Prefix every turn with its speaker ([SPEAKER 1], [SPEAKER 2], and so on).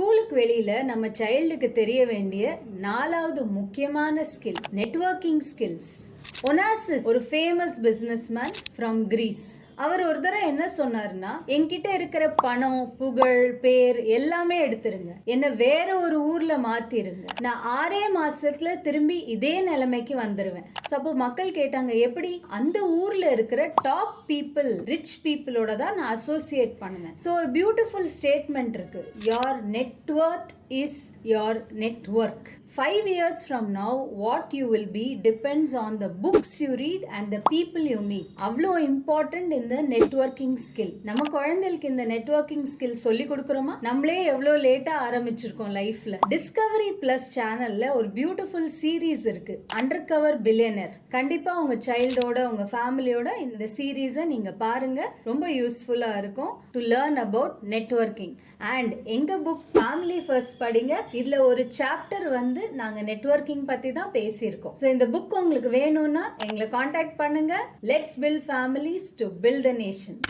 [SPEAKER 1] ஸ்கூலுக்கு வெளியில் நம்ம சைல்டுக்கு தெரிய வேண்டிய நாலாவது முக்கியமான ஸ்கில் நெட்வொர்க்கிங் ஸ்கில்ஸ் ஒனாசிஸ் ஒரு ஃபேமஸ் பிஸ்னஸ்மேன் ஃப்ரம் கிரீஸ் அவர் ஒரு தடவை என்ன சொன்னார்னா என்கிட்ட இருக்கிற பணம் புகழ் பேர் எல்லாமே எடுத்துருங்க. என்ன வேற ஒரு ஊர்ல மாத்திருங்க. நான் ஆறே மாசத்துல திரும்பி இதே நிலைமைக்கு வந்துருவேன். ஸோ அப்போ மக்கள் கேட்டாங்க எப்படி? அந்த ஊர்ல இருக்கிற டாப் பீப்புள் ரிச் பீப்புளோட தான் நான் அசோசியேட் பண்ணுவேன். ஸோ ஒரு பியூட்டிஃபுல் ஸ்டேட்மெண்ட் இருக்கு. Your net worth is your network five years from now what you will be depends on the book books you read and the people you meet அவ்வளோ important இந்த networking skill நம்ம குழந்தைகளுக்கு இந்த networking skill சொல்லி கொடுக்குறோமா? நம்மளே எவ்வளோ லேட்டாக ஆரம்பிச்சிருக்கோம் லைஃப்ல டிஸ்கவரி பிளஸ் சேனல்ல ஒரு பியூட்டிஃபுல் சீரீஸ் இருக்கு. அண்டர் கவர் பில்லியனர் கண்டிப்பா உங்க சைல்டோட உங்க ஃபேமிலியோட இந்த சீரீஸை நீங்க பாருங்க. ரொம்ப யூஸ்ஃபுல்லா இருக்கும். To learn about networking and எங்க புக் ஃபேமிலி ஃபர்ஸ்ட் படிங்க. இதுல ஒரு சாப்டர் வந்து நாங்க நெட்வொர்க்கிங் பத்தி தான் பேசியிருக்கோம். ஸோ இந்த புக் உங்களுக்கு வேணும்னா எங்களை காண்டாக்ட் பண்ணுங்க. Let's build families to build the nation